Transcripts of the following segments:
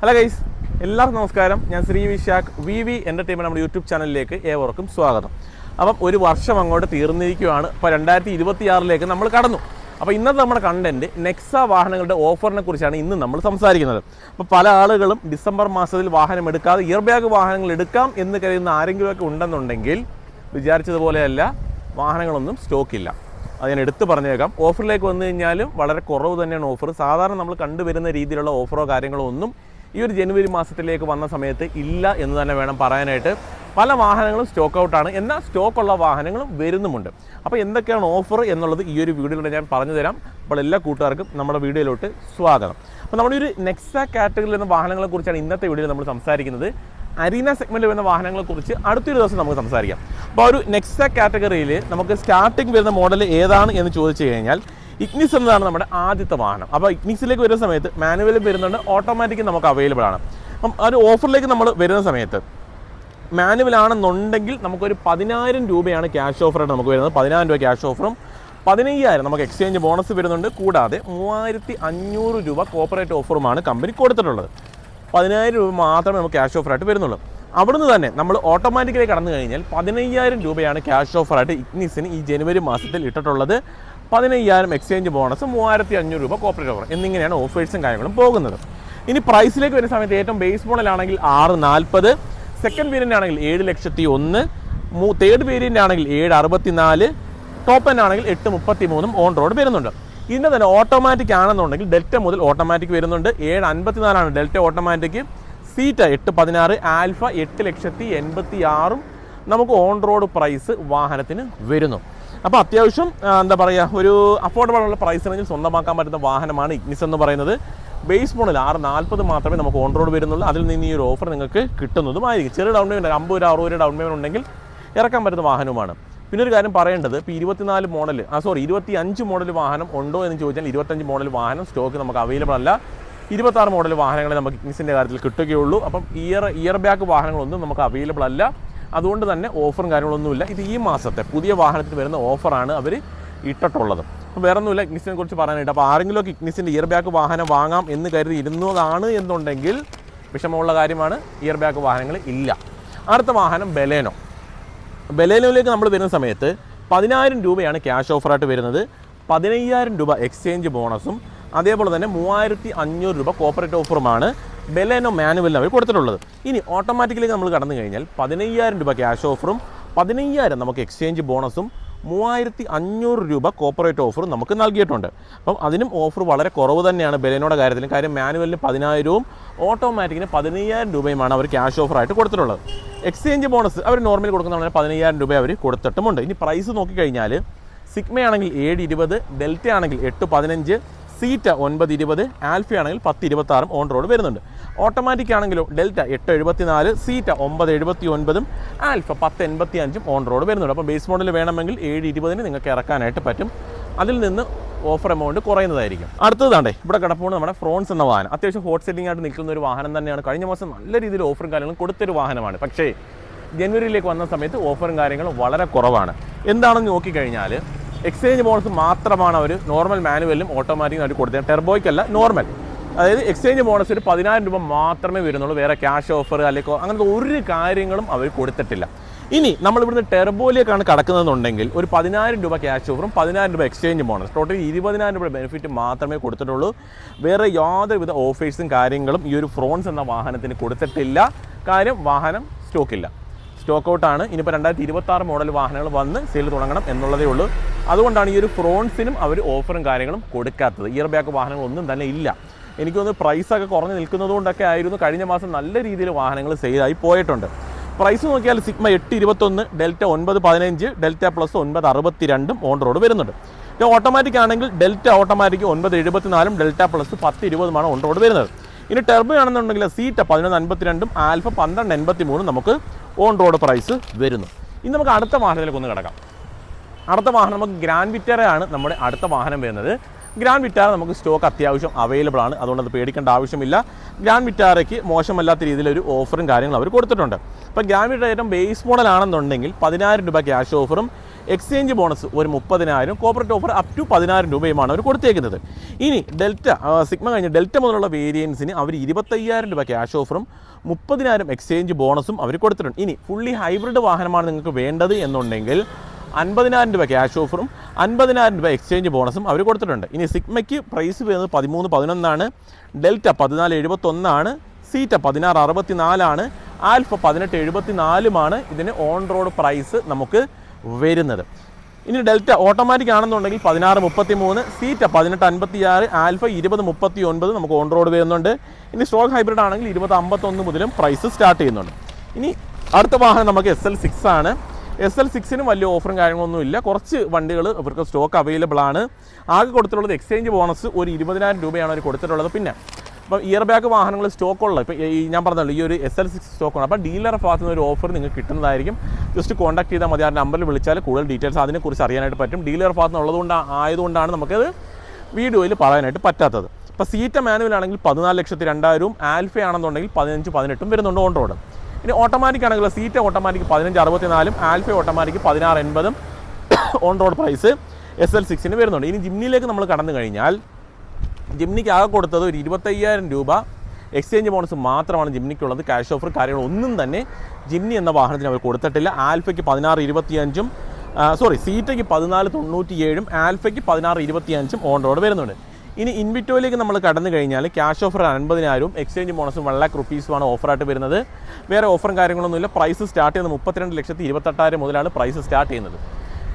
Hello guys എല്ലാവർക്കും നമസ്കാരം. ഞാൻ Sree Vishakh. V V entertainment നമ്മുടെ യൂട്യൂബ് ചാനലിലേക്ക് ഏവർക്കും സ്വാഗതം. അപ്പം ഒരു വർഷം അങ്ങോട്ട് തീർന്നിരിക്കുകയാണ്. ഇപ്പോൾ രണ്ടായിരത്തി ഇരുപത്തി ആറിലേക്ക് നമ്മൾ കടന്നു. അപ്പോൾ ഇന്നത്തെ നമ്മുടെ കണ്ടന്റ് നെക്സ വാഹനങ്ങളുടെ ഓഫറിനെ കുറിച്ചാണ് ഇന്ന് നമ്മൾ സംസാരിക്കുന്നത്. അപ്പോൾ പല ആളുകളും ഡിസംബർ മാസത്തിൽ വാഹനം എടുക്കാതെ ഇയർ ബാഗ് വാഹനങ്ങൾ എടുക്കാം എന്ന് കരുതുന്ന ആരെങ്കിലുമൊക്കെ ഉണ്ടെന്നുണ്ടെങ്കിൽ വിചാരിച്ചതുപോലെയല്ല വാഹനങ്ങളൊന്നും സ്റ്റോക്കില്ല അത് ഞാൻ എടുത്തു പറഞ്ഞേക്കാം. ഓഫറിലേക്ക് വന്നു കഴിഞ്ഞാലും വളരെ കുറവ് തന്നെയാണ് ഓഫർ സാധാരണ നമ്മൾ കണ്ടുവരുന്ന രീതിയിലുള്ള ഓഫറോ കാര്യങ്ങളോ ഒന്നും ഈ ഒരു ജനുവരി മാസത്തിലേക്ക് വന്ന സമയത്ത് ഇല്ല എന്ന് തന്നെ വേണം പറയാനായിട്ട്. പല വാഹനങ്ങളും സ്റ്റോക്ക് ഔട്ടാണ് എന്നാൽ സ്റ്റോക്കുള്ള വാഹനങ്ങളും വരുന്നുമുണ്ട്. അപ്പോൾ എന്തൊക്കെയാണ് ഓഫർ എന്നുള്ളത് ഈ ഒരു വീഡിയോയിലൂടെ ഞാൻ പറഞ്ഞു തരാം. അപ്പോൾ എല്ലാ കൂട്ടുകാർക്കും നമ്മുടെ വീഡിയോയിലോട്ട് സ്വാഗതം. അപ്പോൾ നമ്മുടെ ഒരു നെക്സ കാറ്റഗറിയിൽ വാഹനങ്ങളെ കുറിച്ചാണ് ഇന്നത്തെ വീഡിയോയിൽ നമ്മൾ സംസാരിക്കുന്നത്. അരീന സെഗ്മെന്റിൽ വരുന്ന വാഹനങ്ങളെ കുറിച്ച് അടുത്തൊരു ദിവസം നമുക്ക് സംസാരിക്കാം. അപ്പോൾ ഒരു നെക്സ കാറ്റഗറിയിൽ നമുക്ക് സ്റ്റാർട്ടിംഗ് വരുന്ന മോഡൽ ഏതാണ് എന്ന് ചോദിച്ചു കഴിഞ്ഞാൽ ഇഗ്നിസ് എന്നതാണ് നമ്മുടെ ആദ്യത്തെ വാഹനം. അപ്പോൾ ഇഗ്നിസിലേക്ക് വരുന്ന സമയത്ത് മാനുവലും വരുന്നുണ്ട് ഓട്ടോമാറ്റിക്കും നമുക്ക് അവൈലബിൾ ആണ്. അപ്പം ആ ഒരു ഓഫറിലേക്ക് നമ്മൾ വരുന്ന സമയത്ത് മാനുവൽ ആണെന്നുണ്ടെങ്കിൽ നമുക്കൊരു പതിനായിരം രൂപയാണ് ക്യാഷ് ഓഫറായിട്ട് നമുക്ക് വരുന്നത്. പതിനായിരം രൂപ ക്യാഷ് ഓഫറും പതിനയ്യായിരം നമുക്ക് എക്സ്ചേഞ്ച് ബോണസ് വരുന്നുണ്ട്. കൂടാതെ മൂവായിരത്തി അഞ്ഞൂറ് രൂപ കോപ്പറേറ്റ് ഓഫറുമാണ് കമ്പനി കൊടുത്തിട്ടുള്ളത്. പതിനായിരം രൂപ മാത്രമേ നമുക്ക് ക്യാഷ് ഓഫറായിട്ട് വരുന്നുള്ളൂ. അവിടുന്ന് തന്നെ നമ്മൾ ഓട്ടോമാറ്റിക്കലി കടന്നു കഴിഞ്ഞാൽ പതിനയ്യായിരം രൂപയാണ് ക്യാഷ് ഓഫറായിട്ട് ഇഗ്നിസിന് ഈ ജനുവരി മാസത്തിൽ ഇട്ടിട്ടുള്ളത്. പതിനയ്യായിരം എക്സ്ചേഞ്ച് ബോണസ് മൂവായിരത്തി അഞ്ഞൂറ് രൂപ കോപ്പറേറ്റ് ഓഫർ എന്നിങ്ങനെയാണ് ഓഫേഴ്സും കാര്യങ്ങളും പോകുന്നത്. ഇനി പ്രൈസിലേക്ക് വരുന്ന സമയത്ത് ഏറ്റവും ബേസ് മോഡലാണെങ്കിൽ ആറ് നാൽപ്പത് സെക്കൻഡ് വേരിയന്റ് ആണെങ്കിൽ ഏഴ് ലക്ഷത്തി ഒന്ന് തേർഡ് വേരിയന്റ് ആണെങ്കിൽ ഏഴ് അറുപത്തിനാല് ടോപ്പ് എൻ ആണെങ്കിൽ എട്ട് മുപ്പത്തി മൂന്നും ഓൺ റോഡ് വരുന്നുണ്ട്. ഇതിന്റെ തന്നെ ഓട്ടോമാറ്റിക് ആണെന്നുണ്ടെങ്കിൽ ഡെൽറ്റ മുതൽ ഓട്ടോമാറ്റിക് വരുന്നുണ്ട്. ഏഴ് അൻപത്തിനാലാണ് ഡെൽറ്റ ഓട്ടോമാറ്റിക് സീറ്റ എട്ട് പതിനാറ് ആൽഫ എട്ട് ലക്ഷത്തി എൺപത്തി ആറും നമുക്ക് ഓൺ റോഡ് പ്രൈസ് വാഹനത്തിന് വരുന്നു. അപ്പോൾ അത്യാവശ്യം എന്താ പറയുക ഒരു അഫോർഡബിൾ ഉള്ള പ്രൈസ് റേഞ്ചിൽ സ്വന്തമാക്കാൻ പറ്റുന്ന വാഹനമാണ് ഇഗ്നിസ് എന്ന് പറയുന്നത്. ബേസ് മോഡൽ ആറ് നാൽപ്പത് മാത്രമേ നമുക്ക് ഓൺ റോഡ് വരുന്നുള്ളൂ. അതിൽ നിന്ന് ഈ ഒരു ഓഫർ നിങ്ങൾക്ക് കിട്ടുന്നതുമായിരിക്കും. ചെറിയ ഡൗൺ പേയ്മെന്റ് അമ്പത് രൂപ അറുപത് രൂപ ഡൗൺ പേയ്മെന്റ് ഉണ്ടെങ്കിൽ ഇറക്കാൻ പറ്റുന്ന വാഹനവുമാണ്. പിന്നെ ഒരു കാര്യം പറയേണ്ടത് ഇപ്പോൾ ഇരുപത്തിനാല് മോഡൽ ആ സോറി ഇരുപത്തി അഞ്ച് മോഡൽ വാഹനം ഉണ്ടോ എന്ന് ചോദിച്ചാൽ ഇരുപത്തഞ്ച് മോഡൽ വാഹനം സ്റ്റോക്ക് നമുക്ക് അവൈലബിൾ അല്ല. ഇരുപത്താറ് മോഡൽ വാഹനങ്ങളെ നമുക്ക് ഇഗ്നിസിന്റെ കാര്യത്തിൽ കിട്ടുകയുള്ളൂ. അപ്പം ഇയർ ഇയർ ബാക്ക് വാഹനങ്ങളൊന്നും നമുക്ക് അവൈലബിൾ അല്ല. അതുകൊണ്ട് തന്നെ ഓഫറും കാര്യങ്ങളൊന്നുമില്ല. ഇത് ഈ മാസത്തെ പുതിയ വാഹനത്തിന് വരുന്ന ഓഫറാണ് അവർ ഇട്ടിട്ടുള്ളത്. അപ്പോൾ വേറെ ഒന്നുമില്ല ഇഗ്നിസിനെ കുറിച്ച് പറയാനായിട്ട്. അപ്പോൾ ആരെങ്കിലുമൊക്കെ ഇഗ്നിസിന്റെ ഇയർ ബാക്ക് വാഹനം വാങ്ങാം എന്ന് കരുതി ഇരുന്നതാണ് എന്നുണ്ടെങ്കിൽ വിഷമമുള്ള കാര്യമാണ് ഇയർ ബാക്ക് വാഹനങ്ങൾ ഇല്ല. അടുത്ത വാഹനം ബലേനോ. ബലേനോയിലേക്ക് നമ്മൾ വരുന്ന സമയത്ത് പതിനായിരം രൂപയാണ് ക്യാഷ് ഓഫറായിട്ട് വരുന്നത്. പതിനയ്യായിരം രൂപ എക്സ്ചേഞ്ച് ബോണസും അതേപോലെ തന്നെ മൂവായിരത്തി അഞ്ഞൂറ് രൂപ കോപ്പറേറ്റ് ഓഫറുമാണ് ബെലേനോ മാനുവലിന് അവർ കൊടുത്തിട്ടുള്ളത്. ഇനി ഓട്ടോമാറ്റിക്കലി നമ്മൾ കടന്നു കഴിഞ്ഞാൽ പതിനയ്യായിരം രൂപ ക്യാഷ് ഓഫറും പതിനയ്യായിരം നമുക്ക് എക്സ്ചേഞ്ച് ബോണസും മൂവായിരത്തി അഞ്ഞൂറ് രൂപ കോപ്പറേറ്റ് ഓഫർ നമുക്ക് നൽകിയിട്ടുണ്ട്. അപ്പം അതിനും ഓഫർ വളരെ കുറവ് തന്നെയാണ് ബലേനോയുടെ കാര്യത്തിലും. കാര്യം മാനുവലിന് പതിനായിരവും ഓട്ടോമാറ്റിക്കിന് പതിനയ്യായിരം രൂപയുമാണ് അവർ ക്യാഷ് ഓഫറായിട്ട് കൊടുത്തിട്ടുള്ളത്. എക്സ്ചേഞ്ച് ബോണസ് അവർ നോർമലി കൊടുക്കുന്ന പതിനയ്യായിരം രൂപ അവർ കൊടുത്തിട്ടുമുണ്ട്. ഇനി പ്രൈസ് നോക്കിക്കഴിഞ്ഞാൽ സിഗ്മയാണെങ്കിൽ ഏഴ് ഇരുപത് ഡെൽറ്റ ആണെങ്കിൽ എട്ട് പതിനഞ്ച് സീറ്റ ഒൻപത് ഇരുപത് ആൽഫ ആണെങ്കിൽ പത്ത് ഇരുപത്തി ആറും ഓൺ റോഡ് വരുന്നുണ്ട്. ഓട്ടോമാറ്റിക് ആണെങ്കിലോ ഡെൽറ്റ എട്ട് എഴുപത്തി നാല് സീറ്റ ഒമ്പത് എഴുപത്തി ഒൻപതും ആൽഫ പത്ത് എൺപത്തി അഞ്ചും ഓൺ റോഡ് വരുന്നുണ്ട്. അപ്പോൾ ബേസ് മോഡൽ വേണമെങ്കിൽ ഏഴ് ഇരുപതിന് നിങ്ങൾക്ക് ഇറക്കാനായിട്ട് പറ്റും. അതിൽ നിന്ന് ഓഫർ എമൗണ്ട് കുറയുന്നതായിരിക്കും. അടുത്തതാണ്ടേ ഇവിടെ കിടപ്പുണ്ട് നമ്മുടെ ഫ്രോൺസ് എന്ന വാഹനം. അത്യാവശ്യം ഹോട്ട് സെല്ലിംഗ് ആയിട്ട് നിൽക്കുന്ന ഒരു വാഹനം തന്നെയാണ്. കഴിഞ്ഞ മാസം നല്ല രീതിയിൽ ഓഫറും കാര്യങ്ങളും കൊടുത്തൊരു വാഹനമാണ്. പക്ഷേ ജനുവരിയിലേക്ക് വന്ന സമയത്ത് ഓഫറും കാര്യങ്ങളും വളരെ കുറവാണ്. എന്താണെന്ന് നോക്കിക്കഴിഞ്ഞാൽ എക്സ്ചേഞ്ച് ബോണസ് മാത്രമാണ് അവർ നോർമൽ മാനുവലിലും ഓട്ടോമാറ്റിക്കും അവർ കൊടുത്തത്. ടെർബോയ്ക്കല്ല നോർമൽ അതായത് എക്സ്ചേഞ്ച് ബോണസ് ഒരു പതിനായിരം രൂപ മാത്രമേ വരുന്നുള്ളൂ. വേറെ ക്യാഷ് ഓഫർ അല്ലെങ്കിൽ അങ്ങനത്തെ ഒരു കാര്യങ്ങളും അവർ കൊടുത്തിട്ടില്ല. ഇനി നമ്മൾ ഇവിടുന്ന് ടെർബോയിലേക്കാണ് കടക്കുന്നതെന്നുണ്ടെങ്കിൽ ഒരു പതിനായിരം രൂപ ക്യാഷ് ഓഫറും പതിനായിരം രൂപ എക്സ്ചേഞ്ച് ബോണസ് ടോട്ടൽ ഇരുപതിനായിരം രൂപ ബെനിഫിറ്റ് മാത്രമേ കൊടുത്തിട്ടുള്ളൂ. വേറെ യാതൊരുവിധ ഓഫേഴ്സും കാര്യങ്ങളും ഈ ഒരു ഫ്രോൺസ് എന്ന വാഹനത്തിന് കൊടുത്തിട്ടില്ല. കാര്യം വാഹനം സ്റ്റോക്കില്ല സ്റ്റോക്ക് ഔട്ടാണ് ഇനിയിപ്പോൾ രണ്ടായിരത്തി ഇരുപത്തി ആറ് മോഡൽ വാഹനങ്ങൾ വന്ന് സെയിൽ തുടങ്ങണം എന്നുള്ളതേ ഉള്ളൂ. അതുകൊണ്ടാണ് ഈ ഒരു ഫ്രോൺസിനും അവർ ഓഫറും കാര്യങ്ങളും കൊടുക്കാത്തത്. ഇയർ ബാക്ക് വാഹനങ്ങളൊന്നും തന്നെ ഇല്ല. എനിക്ക് പ്രൈസൊക്കെ കുറഞ്ഞ് നിൽക്കുന്നത് കൊണ്ടൊക്കെ ആയിരുന്നു. കഴിഞ്ഞ മാസം നല്ല രീതിയിൽ വാഹനങ്ങൾ സെയിലായി പോയിട്ടുണ്ട്. പ്രൈസ് നോക്കിയാൽ സിഗ്മ എട്ട് ഇരുപത്തൊന്ന് ഡെൽറ്റ ഒൻപത് പതിനഞ്ച് ഡെൽറ്റ പ്ലസ് ഒൻപത് അറുപത്തി രണ്ടും ഓൺ റോഡ് വരുന്നുണ്ട്. ഇത് ഓട്ടോമാറ്റിക് ആണെങ്കിൽ ഡെൽറ്റ ഓട്ടോമാറ്റിക് ഒൻപത് എഴുപത്തിനാലും ഡെൽറ്റ പ്ലസ് പത്ത് ഇരുപതുമാണ് ഓൺ റോഡ് വരുന്നത്. ഇനി ടെർബോ ആണെന്നുണ്ടെങ്കിൽ സീറ്റ പതിനൊന്ന് അൻപത്തിരണ്ടും ആൽഫ പന്ത്രണ്ട് എൺപത്തി മൂന്നും നമുക്ക് ഓൺ റോഡ് പ്രൈസ് വരുന്നു. ഇനി നമുക്ക് അടുത്ത വാഹനത്തിലേക്ക് ഒന്ന് കിടക്കാം. അടുത്ത വാഹനം നമുക്ക് ഗ്രാൻഡ് വിറ്റാറയാണ് നമ്മുടെ അടുത്ത വാഹനം വരുന്നത്. ഗ്രാൻഡ് വിറ്റാറ നമുക്ക് സ്റ്റോക്ക് അത്യാവശ്യം അവൈലബിൾ ആണ്. അതുകൊണ്ട് അത് പേടിക്കേണ്ട ആവശ്യമില്ല. ഗ്രാൻഡ് വിറ്റാറയ്ക്ക് മോശമല്ലാത്ത രീതിയിലൊരു ഓഫറും കാര്യങ്ങളും അവർ കൊടുത്തിട്ടുണ്ട്. അപ്പോൾ ഗ്രാൻഡ് വിറ്റാറ ഏറ്റവും ബേസ് മോഡലാണെന്നുണ്ടെങ്കിൽ പതിനായിരം രൂപ ക്യാഷ് ഓഫറും എക്സ്ചേഞ്ച് ബോണസ് ഒരു മുപ്പതിനായിരം കോപ്പറേറ്റ് ഓഫർ അപ് ടു പതിനായിരം രൂപയുമാണ് അവർ കൊടുത്തേക്കുന്നത്. ഇനി ഡെൽറ്റ സിഗ്മ കഴിഞ്ഞ് ഡെൽറ്റ മുതലുള്ള വേരിയൻസിന് അവർ ഇരുപത്തയ്യായിരം രൂപ ക്യാഷ് ഓഫറും മുപ്പതിനായിരം എക്സ്ചേഞ്ച് ബോണസും അവർ കൊടുത്തിട്ടുണ്ട്. ഇനി ഫുള്ളി ഹൈബ്രിഡ് വാഹനമാണ് നിങ്ങൾക്ക് വേണ്ടത് എന്നുണ്ടെങ്കിൽ അൻപതിനായിരം രൂപ ക്യാഷ് ഓഫറും അൻപതിനായിരം രൂപ എക്സ്ചേഞ്ച് ബോണസും അവർ കൊടുത്തിട്ടുണ്ട്. ഇനി സിഗ്മയ്ക്ക് പ്രൈസ് വരുന്നത് പതിമൂന്ന് പതിനൊന്നാണ്. ഡെൽറ്റ പതിനാല് എഴുപത്തൊന്നാണ്. സീറ്റ പതിനാറ് അറുപത്തി നാലാണ് ആൽഫ പതിനെട്ട് എഴുപത്തി നാലുമാണ് ഇതിന് ഓൺ റോഡ് പ്രൈസ് നമുക്ക് വരുന്നത്. ഇനി ഡെൽറ്റ ഓട്ടോമാറ്റിക് ആണെന്നുണ്ടെങ്കിൽ പതിനാറ് മുപ്പത്തി മൂന്ന് സീറ്റ പതിനെട്ട് അൻപത്തി ആറ് ആൽഫ ഇരുപത് മുപ്പത്തി ഒൻപത് നമുക്ക് ഓൺ റോഡ് വരുന്നുണ്ട്. ഇനി സ്ട്രോക്ക് ഹൈബ്രിഡ് ആണെങ്കിൽ ഇരുപത് അമ്പത്തൊന്ന് മുതലും പ്രൈസ് സ്റ്റാർട്ട് ചെയ്യുന്നുണ്ട്. ഇനി അടുത്ത വാഹനം നമുക്ക് എസ് എൽ സിക്സ് ആണ്. എസ് എൽ സിക്സിനും വലിയ ഓഫറും കാര്യങ്ങളൊന്നും ഇല്ല. കുറച്ച് വണ്ടികൾ ഇവർക്ക് സ്റ്റോക്ക് അവൈലബിൾ ആണ്. ആകെ കൊടുത്തിട്ടുള്ളത് എക്സ്ചേഞ്ച് ബോണസ് ഒരു ഇരുപതിനായിരം രൂപയാണ് അവർ കൊടുത്തിട്ടുള്ളത്. പിന്നെ അപ്പോൾ ഇയർ ബാക്ക് വാഹനങ്ങൾ സ്റ്റോക്കുള്ള ഇപ്പോൾ ഈ ഞാൻ പറഞ്ഞല്ലോ ഈ ഒരു എസ് എൽ സിക്സ് സ്റ്റോക്കാണ് അപ്പോൾ ഡീലർ ഭാഗത്തു നിന്ന് ഒരു ഓഫർ നിങ്ങൾക്ക് കിട്ടുന്നതായിരിക്കും. ജസ്റ്റ് കോൺടാക്ട് ചെയ്താൽ മതി. ആ നമ്പറിൽ വിളിച്ചാൽ കൂടുതൽ ഡീറ്റെയിൽസ് അതിനെക്കുറിച്ച് അറിയാനായിട്ട് പറ്റും. ഡീലർ ഭാഗത്ത് നിന്ന് ഉള്ളതുകൊണ്ട് ആയതുകൊണ്ടാണ് നമുക്കത് വീഡിയോയിൽ പറയാനായിട്ട് പറ്റാത്തത്. ഇപ്പോൾ സീറ്റ മാനുവൽ ആണെങ്കിൽ പതിനാല് ലക്ഷത്തി രണ്ടായിരവും ആൽഫ ആണെന്നുണ്ടെങ്കിൽ പതിനഞ്ച് പതിനെട്ടും വരുന്നുണ്ട് ഓൺ റോഡ് ഇനി ഓട്ടോമാറ്റിക് ആണെങ്കിൽ സീറ്റ് ഓട്ടോമാറ്റിക് പതിനഞ്ച് അറുപത്തിനാലും ആൽഫ ഓട്ടോമാറ്റിക് പതിനാറ് എൺപതും on road price S L സിക്സിന് വരുന്നുണ്ട്. ഇനി ജിംനിയിലേക്ക് നമ്മൾ കടന്നു കഴിഞ്ഞാൽ ജിംനിക്ക് ആകെ കൊടുത്തത് ഒരു ഇരുപത്തയ്യായിരം രൂപ. എക്സ്ചേഞ്ച് ബോണസ് മാത്രമാണ് ജിംനിക്കുള്ളത്. ക്യാഷ് ഓഫർ കാര്യങ്ങളൊന്നും തന്നെ ജിംനി എന്ന വാഹനത്തിന് അവർ കൊടുത്തിട്ടില്ല. ആൽഫയ്ക്ക് പതിനാറ് ഇരുപത്തിയഞ്ചും സോറി സീറ്റയ്ക്ക് പതിനാല് തൊണ്ണൂറ്റിയേഴും ആൽഫയ്ക്ക് പതിനാറ് ഇരുപത്തിയഞ്ചും ഓൺ റോഡ് വരുന്നുണ്ട്. ഇനി ഇൻവിറ്റോയിലേക്ക് നമ്മൾ കടന്നു കഴിഞ്ഞാൽ ക്യാഷ് ഓഫർ അൻപതിനായിരവും എക്സ്ചേഞ്ച് ബോണസും വൺ ലാക്ക് റുപ്പീസുമാണ് ഓഫറായിട്ട് വരുന്നത്. വേറെ ഓഫറും കാര്യങ്ങളൊന്നുമില്ല. പ്രൈസ് സ്റ്റാർട്ട് ചെയ്യുന്നത് മുപ്പത്തിരണ്ട് ലക്ഷത്തി ഇരുപത്തെട്ടായിരം മുതലാണ് പ്രൈസ് സ്റ്റാർട്ട് ചെയ്യുന്നത്.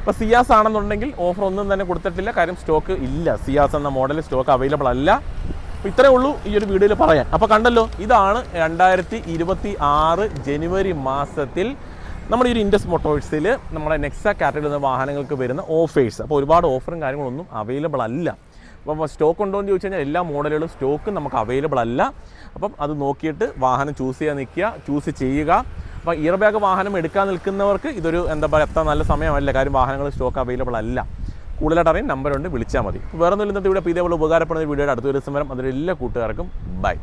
ഇപ്പോൾ സിയാസ് ആണെന്നുണ്ടെങ്കിൽ ഓഫർ ഒന്നും തന്നെ കൊടുത്തിട്ടില്ല. കാര്യം സ്റ്റോക്ക് ഇല്ല. സിയാസ് എന്ന മോഡൽ സ്റ്റോക്ക് അവൈലബിൾ അല്ല. ഇത്രയേ ഉള്ളൂ ഈ ഒരു വീഡിയോയിൽ പറയാൻ. അപ്പോൾ കണ്ടല്ലോ ഇതാണ് രണ്ടായിരത്തി ഇരുപത്തി ആറ് ജനുവരി മാസത്തിൽ നമ്മുടെ ഈ ഒരു ഇൻഡസ് മോട്ടോഴ്സിൽ നമ്മുടെ നെക്സ കാറ്റഗറി എന്ന വാഹനങ്ങൾക്ക് വരുന്ന ഓഫേഴ്സ് അപ്പോൾ ഒരുപാട് ഓഫറും കാര്യങ്ങളൊന്നും അവൈലബിൾ അല്ല. അപ്പോൾ സ്റ്റോക്ക് ഉണ്ടോ എന്ന് ചോദിച്ചു കഴിഞ്ഞാൽ എല്ലാ മോഡലുകളും സ്റ്റോക്ക് നമുക്ക് അവൈലബിൾ അല്ല. അപ്പം അത് നോക്കിയിട്ട് വാഹനം ചൂസ് ചെയ്യാൻ നിൽക്കുക ചൂസ് ചെയ്യുക. അപ്പോൾ ഇയർ ബാഗ് വാഹനം എടുക്കാൻ നിൽക്കുന്നവർക്ക് ഇതൊരു എന്താ പറയുക എത്ര നല്ല സമയമല്ല. കാര്യം വാഹനങ്ങൾ സ്റ്റോക്ക് അവൈലബിൾ അല്ല. കൂടുതലായിട്ട് അറിയാൻ നമ്പറുണ്ട് വിളിച്ചാൽ മതി. വേറെ ഒന്നും ഇന്നത്തെ ഇവിടെ ഇതേപോലെ ഉപകാരപ്പെടുന്ന വീഡിയോയുടെ അടുത്ത ദിവസം വരും. അതിലെല്ലാ കൂട്ടുകാർക്കും ബൈ